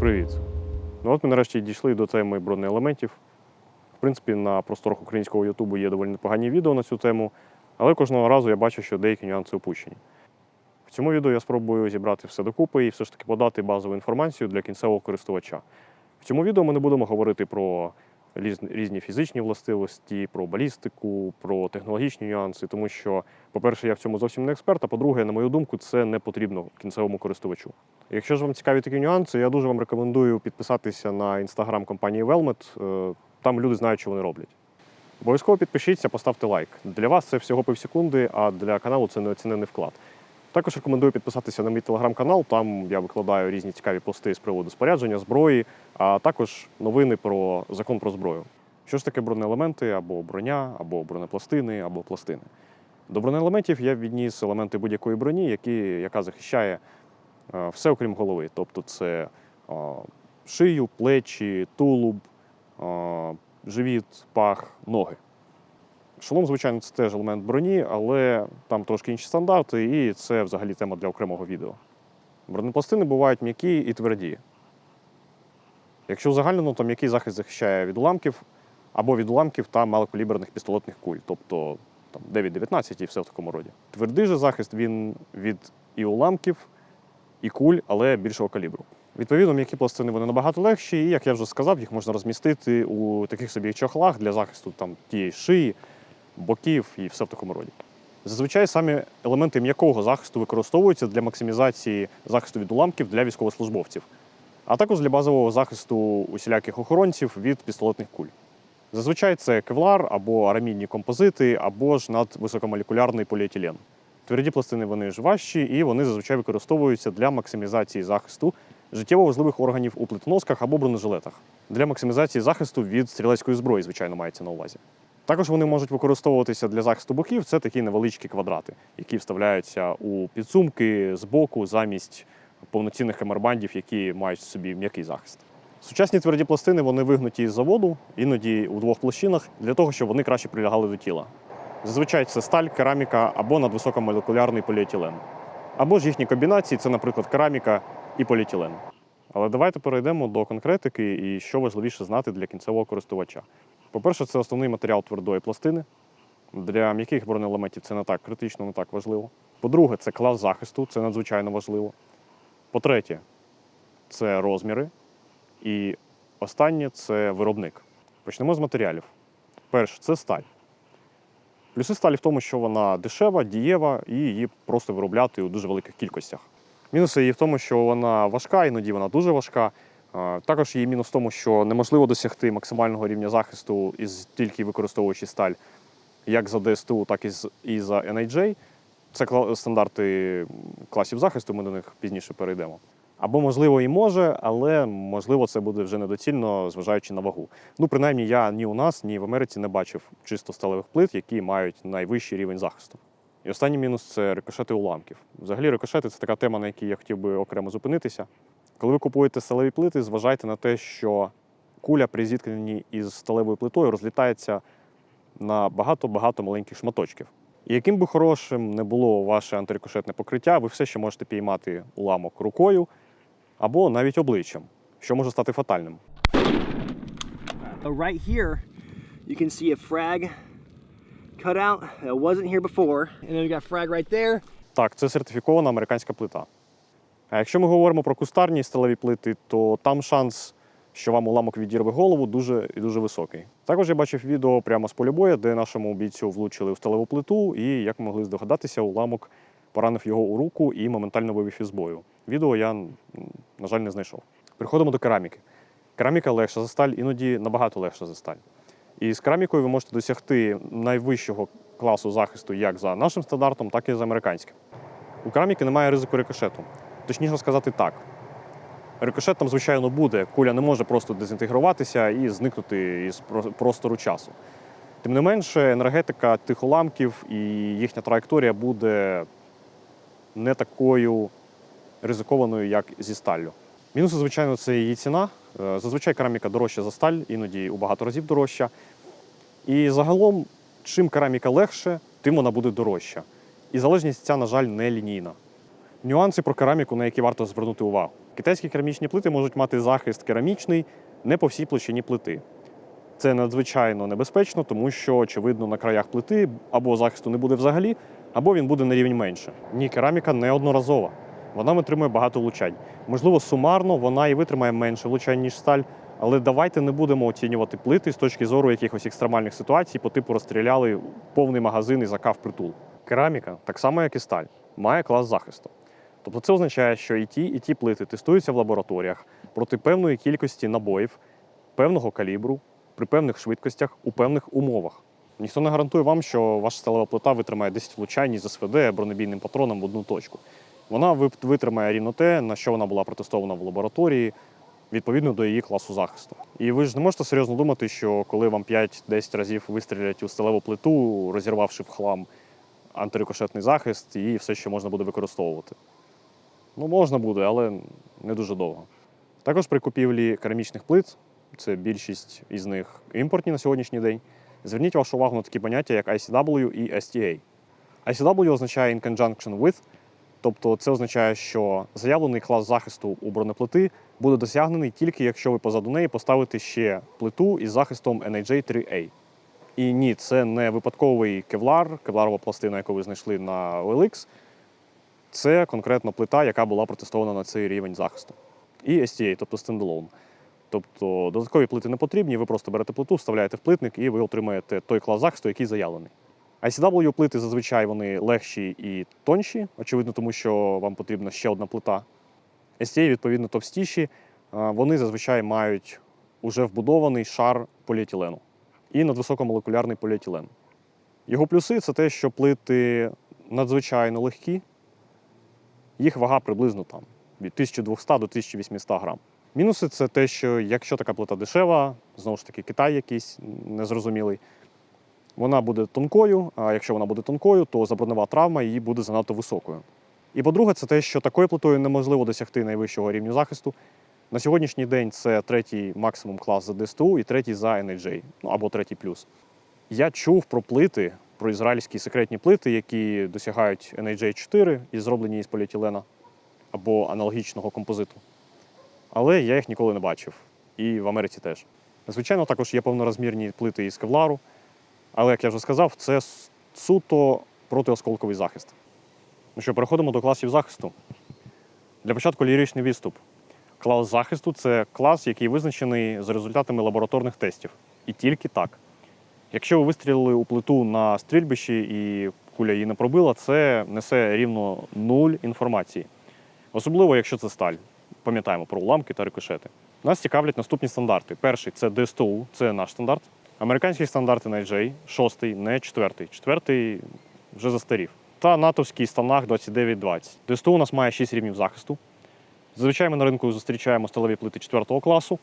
Привіт. Ну от ми нарешті дійшли до теми бронеелементів. В принципі, на просторах українського Ютубу є доволі непогані відео на цю тему, але кожного разу я бачу, що деякі нюанси упущені. В цьому відео я спробую зібрати все докупи і все ж таки подати базову інформацію для кінцевого користувача. В цьому відео ми не будемо говорити про різні- фізичні властивості, про балістику, про технологічні нюанси, тому що, по-перше, я в цьому зовсім не експерт, а по-друге, на мою думку, це не потрібно кінцевому користувачу. Якщо ж вам цікаві такі нюанси, я дуже вам рекомендую підписатися на інстаграм компанії. Е, Там люди знають, що вони роблять. Обов'язково підпишіться, поставте лайк. Для вас це всього півсекунди, а для каналу це неоцінений вклад. Також рекомендую підписатися на мій телеграм-канал. Там я викладаю різні цікаві пости з приводу спорядження, зброї, а також новини про закон про зброю. Що ж таке бронеелементи або броня, або бронепластини, або пластини? До бронеелементів я відніс елементи будь-якої броні, які, яка захищає е, все окрім голови. Тобто це е, шию, плечі, тулуб, е, живіт, пах, ноги. Шолом, звичайно, це теж елемент броні, але там трошки інші стандарти, і це взагалі тема для окремого відео. Бронепластини бувають м'які і тверді. Якщо узагальнено, то м'який захист захищає від уламків або від уламків та малокаліберних пістолетних куль, тобто там, 9-19 і все в такому роді. Твердий же захист він від і уламків, і куль, але більшого калібру. Відповідно, м'які пластини вони набагато легші, і, як я вже сказав, їх можна розмістити у таких собі чохлах для захисту там, тієї шиї, боків і все в такому роді. Зазвичай самі елементи м'якого захисту використовуються для максимізації захисту від уламків для військовослужбовців, а також для базового захисту усіляких охоронців від пістолетних куль. Зазвичай це кевлар або арамідні композити, або ж надвисокомолекулярний поліетилен. Тверді пластини вони ж важчі, і вони зазвичай використовуються для максимізації захисту життєво важливих органів у плитоносках або бронежилетах. Для максимізації захисту від стрілецької зброї, звичайно, мається на увазі. Також вони можуть використовуватися для захисту боків. Це такі невеличкі квадрати, які вставляються у підсумки з боку замість повноцінних камербандів, які мають собі м'який захист. Сучасні тверді пластини вони вигнуті з заводу, іноді у двох площинах, для того, щоб вони краще прилягали до тіла. Зазвичай це сталь, кераміка або надвисокомолекулярний поліетилен. Або ж їхні комбінації це, наприклад, кераміка і поліетилен. Але давайте перейдемо до конкретики і що важливіше знати для кінцевого користувача. По-перше, це основний матеріал твердої пластини. Для м'яких бронеелементів це не так критично, не так важливо. По-друге, це клас захисту, це надзвичайно важливо. По-третє, це розміри. І останнє це виробник. Почнемо з матеріалів. Перше, це сталь. Плюси сталі в тому, що вона дешева, дієва і її просто виробляти у дуже великих кількостях. Мінуси її в тому, що вона важка, іноді вона дуже важка. Також її мінус в тому, що неможливо досягти максимального рівня захисту із тільки використовуючи сталь як за ДСТУ, так і за NIJ. Це стандарти класів захисту, ми до них пізніше перейдемо. Або, можливо, і може, але можливо, це буде вже недоцільно, зважаючи на вагу. Ну, принаймні, я ні у нас, ні в Америці не бачив чисто сталевих плит, які мають найвищий рівень захисту. І останній мінус це рикошети уламків. Взагалі, рикошети це така тема, на якій я хотів би окремо зупинитися. Коли ви купуєте сталеві плити, зважайте на те, що куля при зіткненні із сталевою плитою розлітається на багато-багато маленьких шматочків. І яким би хорошим не було ваше антирикошетне покриття, ви все ще можете піймати уламок рукою або навіть обличчям, що може стати фатальним. Uh, right here, you can see a frag cut out that wasn't here before. And then we got frag right there. Так, це сертифікована американська плита. А якщо ми говоримо про кустарні сталеві плити, то там шанс, що вам уламок відірве голову, дуже і дуже високий. Також я бачив відео прямо з поля бою, де нашому бійцю влучили в сталеву плиту, і, як могли здогадатися, уламок поранив його у руку і моментально вивів із бою. Відео я, на жаль, не знайшов. Переходимо до кераміки. Кераміка легша за сталь, іноді набагато легша за сталь. І з керамікою ви можете досягти найвищого класу захисту як за нашим стандартом, так і за американським. У кераміки немає ризику рикошету. Точніше сказати так. Рикошет там, звичайно, буде. Куля не може просто дезінтегруватися і зникнути із простору часу. Тим не менше, енергетика тих уламків і їхня траєкторія буде не такою ризикованою, як зі сталлю. Мінуси, звичайно, це її ціна. Е, Зазвичай кераміка дорожча за сталь, іноді у багато разів дорожча. І загалом, чим кераміка легше, тим вона буде дорожча. І залежність ця, на жаль, не лінійна. Нюанси про кераміку, на які варто звернути увагу. Китайські керамічні плити можуть мати захист керамічний не по всій площині плити. Це надзвичайно небезпечно, тому що, очевидно, на краях плити або захисту не буде взагалі, або він буде на рівень менше. Ні, кераміка неодноразова. Вона витримує багато влучань. Можливо, сумарно вона і витримає менше влучань, ніж сталь, але давайте не будемо оцінювати плити з точки зору якихось екстремальних ситуацій, по типу розстріляли повний магазин і закав притул. Кераміка, так само як і сталь, має клас захисту. Тобто це означає, що і ті, і ті плити тестуються в лабораторіях проти певної кількості набоїв, певного калібру, при певних швидкостях, у певних умовах. Ніхто не гарантує вам, що ваша сталева плита витримає 10 влучань із СВД бронебійним патроном в одну точку. Вона витримає рівно те, на що вона була протестована в лабораторії, відповідно до її класу захисту. І ви ж не можете серйозно думати, що коли вам 5-10 разів вистрілять у сталеву плиту, розірвавши в хлам антирикошетний захист, і все ще можна буде використовувати. Ну, можна буде, але не дуже довго. Також при купівлі керамічних плит, це більшість із них імпортні на сьогоднішній день, зверніть вашу увагу на такі поняття, як ICW і STA. ICW означає in conjunction with, тобто це означає, що заявлений клас захисту у бронеплити буде досягнений тільки якщо ви позаду неї поставите ще плиту із захистом NAJ3A. І ні, це не випадковий кевлар, кевларова пластина, яку ви знайшли на OLX. Це конкретно плита, яка була протестована на цей рівень захисту. І STA, тобто стендалон. Тобто додаткові плити не потрібні, ви просто берете плиту, вставляєте в плитник і ви отримаєте той клас захисту, який заявлений. ICW плити зазвичай вони легші і тонші, очевидно, тому що вам потрібна ще одна плита. STA, відповідно, товстіші. Вони зазвичай мають уже вбудований шар поліетилену і надвисокомолекулярний поліетилен. Його плюси це те, що плити надзвичайно легкі, їх вага приблизно там від 1200 до 1800 грам. Мінуси це те, що якщо така плита дешева, знову ж таки, Китай якийсь незрозумілий, вона буде тонкою, а якщо вона буде тонкою, то забронова травма її буде занадто високою. І по-друге, це те, що такою плитою неможливо досягти найвищого рівню захисту. На сьогоднішній день це третій максимум клас за ДСТУ і третій за NAJ, ну або третій плюс. Я чув про плити, про ізраїльські секретні плити, які досягають NAJ4 і зроблені із поліетилена або аналогічного композиту. Але я їх ніколи не бачив. І в Америці теж. Звичайно, також є повнорозмірні плити із кевлару, але, як я вже сказав, це суто протиосколковий захист. Ну що, переходимо до класів захисту. Для початку ліричний відступ. Клас захисту це клас, який визначений за результатами лабораторних тестів. І тільки так. Якщо ви вистрілили у плиту на стрільбищі і куля її не пробила, це несе рівно нуль інформації. Особливо, якщо це сталь. Пам'ятаємо про уламки та рикошети. Нас цікавлять наступні стандарти. Перший це ДСТУ, це наш стандарт. Американські стандарти NIJ, шостий, не четвертий. Четвертий вже застарів. Та натовський станах 2920. ДСТУ у нас має 6 рівнів захисту. Зазвичай ми на ринку зустрічаємо сталеві плити 4 класу.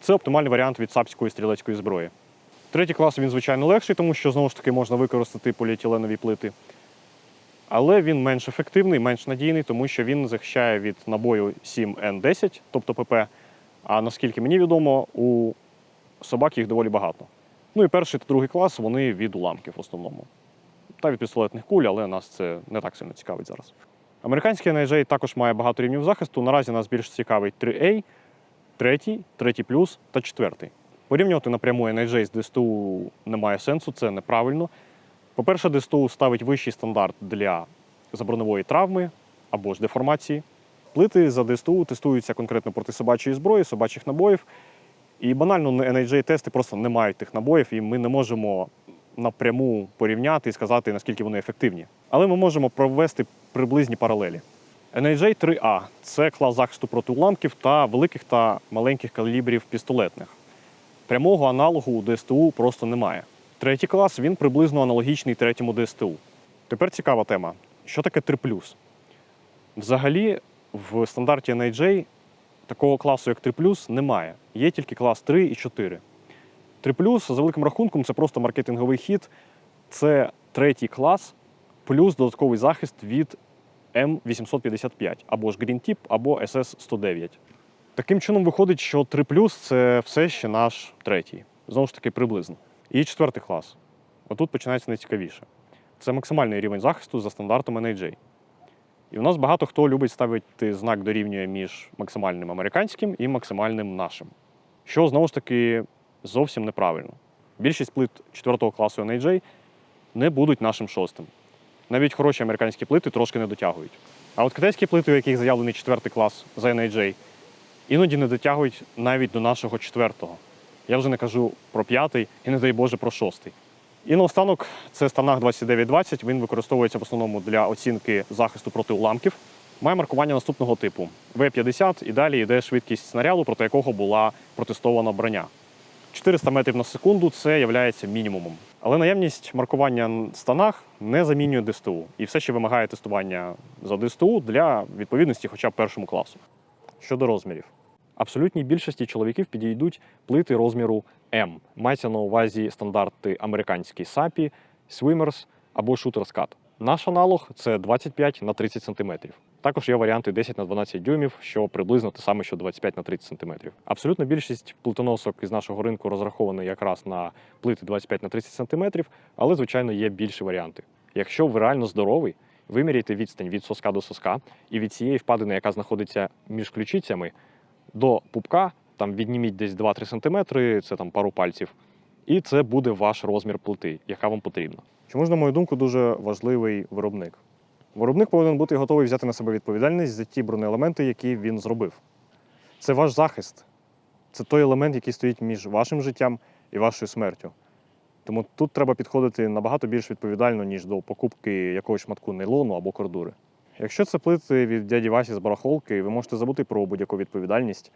Це оптимальний варіант від сапської стрілецької зброї. Третій клас він, звичайно, легший, тому що знову ж таки можна використати поліетиленові плити. Але він менш ефективний, менш надійний, тому що він захищає від набою 7Н10, тобто ПП. А наскільки мені відомо, у собак їх доволі багато. Ну і перший та другий клас вони від уламків в основному. Та від пістолетних куль, але нас це не так сильно цікавить зараз. Американський NIJ також має багато рівнів захисту. Наразі нас більш цікавить 3A, 3, 3 плюс та 4. Порівнювати напряму NIJ з ДСТУ немає сенсу, це неправильно. По-перше, ДСТУ ставить вищий стандарт для заброневої травми або ж деформації. Плити за ДСТУ тестуються конкретно проти собачої зброї, собачих набоїв. І банально NIJ-тести просто не мають тих набоїв, і ми не можемо напряму порівняти і сказати, наскільки вони ефективні. Але ми можемо провести приблизні паралелі. NIJ 3A це клас захисту проти уламків та великих та маленьких калібрів пістолетних. Прямого аналогу у ДСТУ просто немає. Третій клас він приблизно аналогічний третьому ДСТУ. Тепер цікава тема. Що таке 3 Взагалі, в стандарті NIJ такого класу, як 3 немає. Є тільки клас 3 і 4. 3 за великим рахунком, це просто маркетинговий хід. Це третій клас плюс додатковий захист від М855 або ж Green Tip, або SS109. Таким чином виходить, що 3 це все ще наш третій. Знову ж таки, приблизно. І четвертий клас. Отут починається найцікавіше. Це максимальний рівень захисту за стандартом NIJ. І у нас багато хто любить ставити знак дорівнює між максимальним американським і максимальним нашим. Що знову ж таки зовсім неправильно. Більшість плит 4 класу NAJ не будуть нашим шостим. Навіть хороші американські плити трошки не дотягують. А от китайські плити, у яких заявлений 4 клас за NAJ, іноді не дотягують навіть до нашого четвертого. Я вже не кажу про п'ятий і, не дай Боже, про шостий. І наостанок це станах 2920. Він використовується в основному для оцінки захисту проти уламків. Має маркування наступного типу: В-50 і далі йде швидкість снаряду, проти якого була протестована броня. 400 метрів на секунду це є мінімумом. Але наявність маркування на станах не замінює ДСТУ і все ще вимагає тестування за ДСТУ для відповідності хоча б першому класу. Щодо розмірів. Абсолютній більшості чоловіків підійдуть плити розміру М. Мається на увазі стандарти американські SAPI, Swimmers або Shooters Cut. Наш аналог це 25 на 30 см. Також є варіанти 10 на 12 дюймів, що приблизно те саме, що 25 на 30 см. Абсолютно більшість плитоносок із нашого ринку розраховані якраз на плити 25 на 30 см, але, звичайно, є більші варіанти. Якщо ви реально здоровий, виміряйте відстань від соска до соска, і від цієї впадини, яка знаходиться між ключицями, до пупка, там відніміть десь 2-3 см, це там пару пальців, і це буде ваш розмір плити, яка вам потрібна. Чому ж, на мою думку, дуже важливий виробник? Виробник повинен бути готовий взяти на себе відповідальність за ті бронеелементи, які він зробив. Це ваш захист. Це той елемент, який стоїть між вашим життям і вашою смертю. Тому тут треба підходити набагато більш відповідально, ніж до покупки якогось шматку нейлону або кордури. Якщо це плити від дяді Васі з барахолки, ви можете забути про будь-яку відповідальність.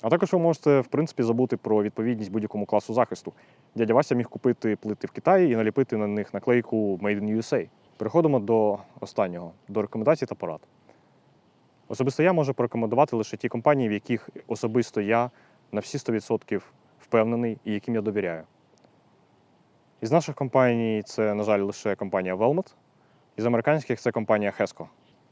А також ви можете, в принципі, забути про відповідність будь-якому класу захисту. Дядя Вася міг купити плити в Китаї і наліпити на них наклейку Made in USA. Переходимо до останнього, до рекомендацій та порад. Особисто я можу порекомендувати лише ті компанії, в яких особисто я на всі 100% впевнений і яким я довіряю. Із наших компаній це, на жаль, лише компанія Velmet. Із американських це компанія Hesco.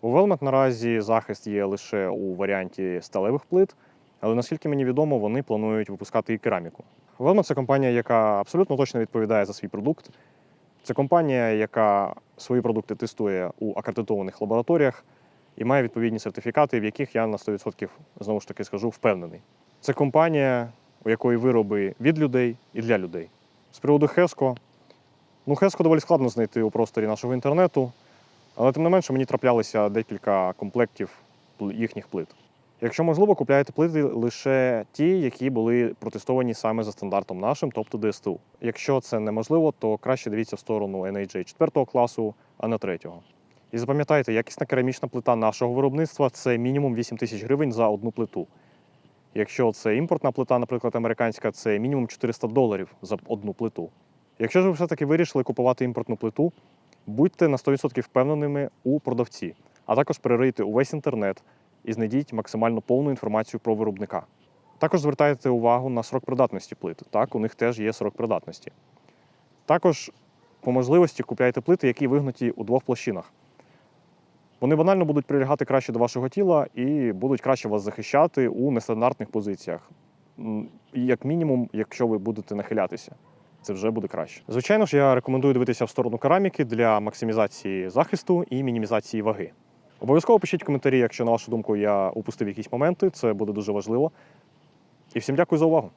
У Velmet наразі захист є лише у варіанті сталевих плит, але наскільки мені відомо, вони планують випускати і кераміку. Velmet – це компанія, яка абсолютно точно відповідає за свій продукт. Це компанія, яка свої продукти тестує у акредитованих лабораторіях і має відповідні сертифікати, в яких я на 100% знову ж таки скажу впевнений. Це компанія, у якої вироби від людей і для людей. З приводу Хеско, ну Хеско доволі складно знайти у просторі нашого інтернету, але тим не менше мені траплялися декілька комплектів їхніх плит. Якщо можливо, купляйте плити лише ті, які були протестовані саме за стандартом нашим, тобто ДСТУ. Якщо це неможливо, то краще дивіться в сторону NAJ 4 класу, а не 3. І запам'ятайте, якісна керамічна плита нашого виробництва це мінімум 8 тисяч гривень за одну плиту. Якщо це імпортна плита, наприклад, американська, це мінімум 400 доларів за одну плиту. Якщо ж ви все-таки вирішили купувати імпортну плиту, будьте на 100% впевненими у продавці, а також перерийте увесь інтернет і знайдіть максимально повну інформацію про виробника. Також звертайте увагу на срок придатності плит. Так, у них теж є срок придатності. Також по можливості купляйте плити, які вигнуті у двох площинах. Вони банально будуть прилягати краще до вашого тіла і будуть краще вас захищати у нестандартних позиціях. Як мінімум, якщо ви будете нахилятися, це вже буде краще. Звичайно ж, я рекомендую дивитися в сторону кераміки для максимізації захисту і мінімізації ваги. Обов'язково пишіть коментарі, якщо на вашу думку я упустив якісь моменти, це буде дуже важливо. І всім дякую за увагу.